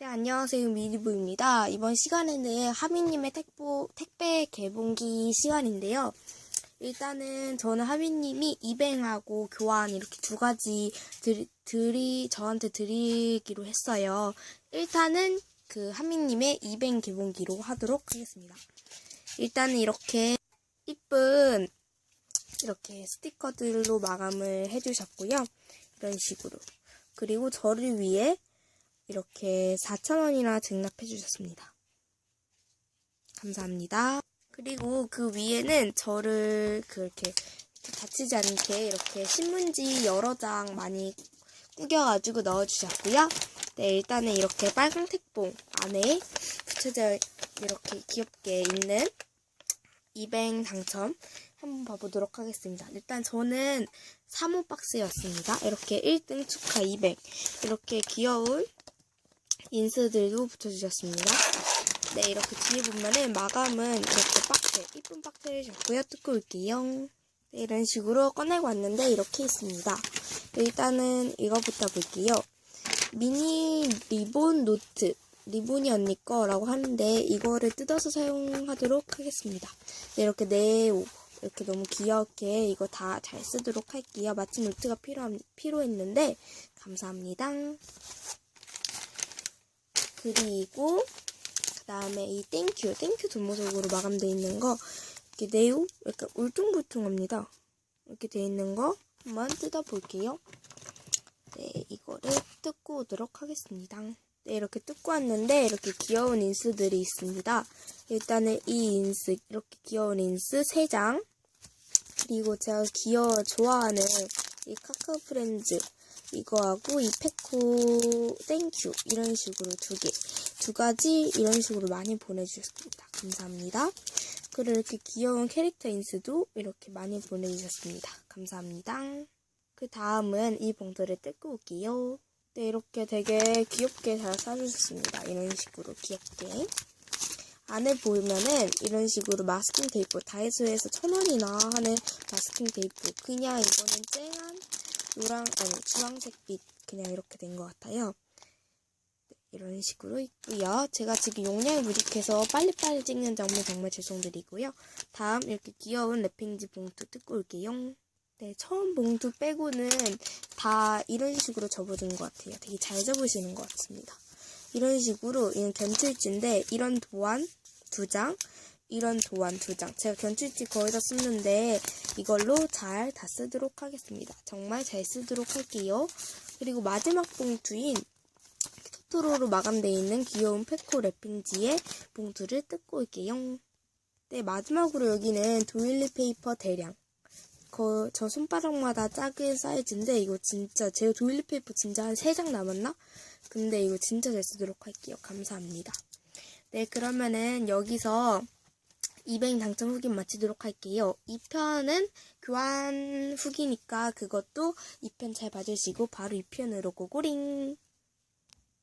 네, 안녕하세요. 미리부입니다. 이번 시간에는 하미님의 택보, 택배 개봉기 시간인데요. 일단은 저는 하미님이 입행하고 교환 이렇게 두 가지 드리, 드리, 저한테 드리기로 했어요. 일단은 그 하미님의 입행 개봉기로 하도록 하겠습니다. 일단은 이렇게 이쁜 이렇게 스티커들로 마감을 해주셨고요. 이런 식으로. 그리고 저를 위해 이렇게 4,000원이나 증납해 주셨습니다. 감사합니다. 그리고 그 위에는 저를 그렇게 다치지 않게 이렇게 신문지 여러 장 많이 꾸겨가지고 넣어주셨고요. 네, 일단은 이렇게 빨강 택봉 안에 붙여져 이렇게 귀엽게 있는 이뱅 당첨 한번 봐보도록 하겠습니다. 일단 저는 3호 박스였습니다. 이렇게 1등 축하 200 이렇게 귀여운 인스들도 붙여주셨습니다. 네, 이렇게 뒤에 보면은 마감은 이렇게 박스, 이쁜 박스를 줬고요. 뜯고 올게요. 네, 이런 식으로 꺼내고 왔는데 이렇게 있습니다. 네, 일단은 이거부터 볼게요. 미니 리본 노트. 리본이 언니 거라고 하는데 이거를 뜯어서 사용하도록 하겠습니다. 네, 이렇게 네오. 이렇게 너무 귀엽게 이거 다 잘 쓰도록 할게요. 마침 노트가 필요한, 필요했는데 감사합니다. 그리고 그 다음에 이 땡큐 땡큐 뒷모습으로 마감되어 있는 거 이렇게 네오 이렇게 울퉁불퉁합니다. 이렇게 되어 있는 거 한번 뜯어 볼게요. 네 이거를 뜯고 오도록 하겠습니다. 네 이렇게 뜯고 왔는데 이렇게 귀여운 인스들이 있습니다. 일단은 이 인스 이렇게 귀여운 인스 3장. 그리고 제가 귀여워 좋아하는 이 카카오 프렌즈 이거하고 이 페코 땡큐 이런 식으로 두 개, 두 가지 이런 식으로 많이 보내주셨습니다. 감사합니다. 그리고 이렇게 귀여운 캐릭터 인스도 이렇게 많이 보내주셨습니다. 감사합니다. 그 다음은 이 봉투를 뜯고 올게요. 네, 이렇게 되게 귀엽게 잘 싸주셨습니다. 이런 식으로 귀엽게. 안에 보면은 이런 식으로 마스킹 테이프 다이소에서 천 원이나 하는 마스킹 테이프 그냥 이거는 쨍한 노랑 아니 주황색빛 그냥 이렇게 된 것 같아요. 네, 이런 식으로 있고요. 제가 지금 용량이 부족해서 빨리빨리 찍는 점은 정말 죄송드리고요. 다음 이렇게 귀여운 랩핑지 봉투 뜯고 올게요. 네, 처음 봉투 빼고는 다 이런 식으로 접어진 것 같아요. 되게 잘 접으시는 것 같습니다. 이런 식으로 이는 견출지인데 이런 도안 두 장, 이런 도안 두 장. 제가 견출지 거의 다 썼는데 이걸로 잘 다 쓰도록 하겠습니다. 정말 잘 쓰도록 할게요. 그리고 마지막 봉투인 토토로로 마감되어 있는 귀여운 페코 랩핑지의 봉투를 뜯고 올게요. 네, 마지막으로 여기는 도일리 페이퍼 대량. 거, 저 손바닥마다 작은 사이즈인데 이거 진짜 제가 도일리 페이퍼 진짜 한 3장 남았나? 근데 이거 진짜 잘 쓰도록 할게요. 감사합니다. 네, 그러면은 여기서 200 당첨 후기 마치도록 할게요. 2편은 교환 후기니까 그것도 2편 잘 봐주시고 바로 2편으로 고고링!